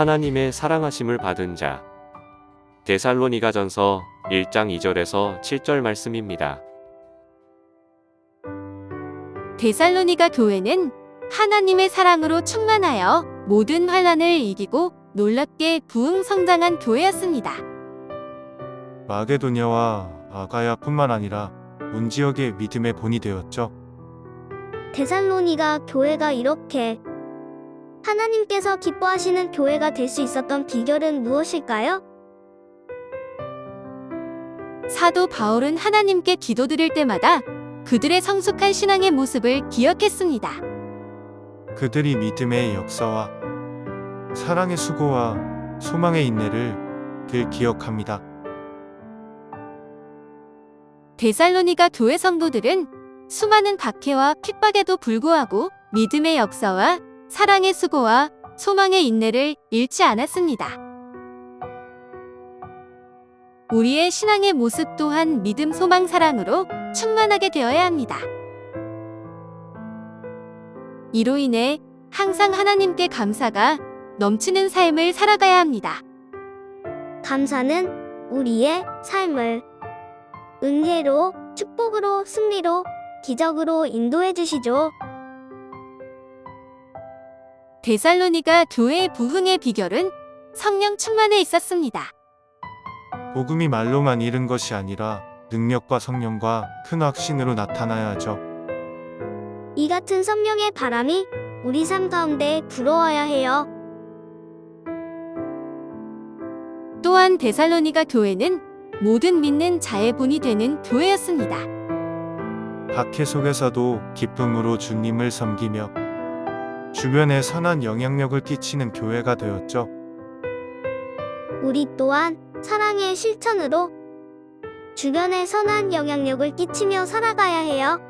하나님의 사랑하심을 받은 자. 데살로니가전서 1장 2절에서 7절 말씀입니다. 데살로니가 교회는 하나님의 사랑으로 충만하여 모든 환란을 이기고 놀랍게 부흥 성장한 교회였습니다. 마게도냐와 아가야뿐만 아니라 온 지역의 믿음의 본이 되었죠. 데살로니가 교회가 이렇게 하나님께서 기뻐하시는 교회가 될 수 있었던 비결은 무엇일까요? 사도 바울은 하나님께 기도드릴 때마다 그들의 성숙한 신앙의 모습을 기억했습니다. 그들이 믿음의 역사와 사랑의 수고와 소망의 인내를 늘 기억합니다. 데살로니가 교회 성도들은 수많은 박해와 핍박에도 불구하고 믿음의 역사와 사랑의 수고와 소망의 인내를 잃지 않았습니다. 우리의 신앙의 모습 또한 믿음, 소망, 사랑으로 충만하게 되어야 합니다. 이로 인해 항상 하나님께 감사가 넘치는 삶을 살아가야 합니다. 감사는 우리의 삶을 은혜로, 축복으로, 승리로, 기적으로 인도해 주시죠. 데살로니가 교회의 부흥의 비결은 성령 충만에 있었습니다. 복음이 말로만 잃은 것이 아니라 능력과 성령과 큰 확신으로 나타나야 하죠. 이 같은 성령의 바람이 우리 삶 가운데 불어와야 해요. 또한 데살로니가 교회는 모든 믿는 자의 본이 되는 교회였습니다. 박해 속에서도 기쁨으로 주님을 섬기며 주변에 선한 영향력을 끼치는 교회가 되었죠. 우리 또한 사랑의 실천으로 주변에 선한 영향력을 끼치며 살아가야 해요.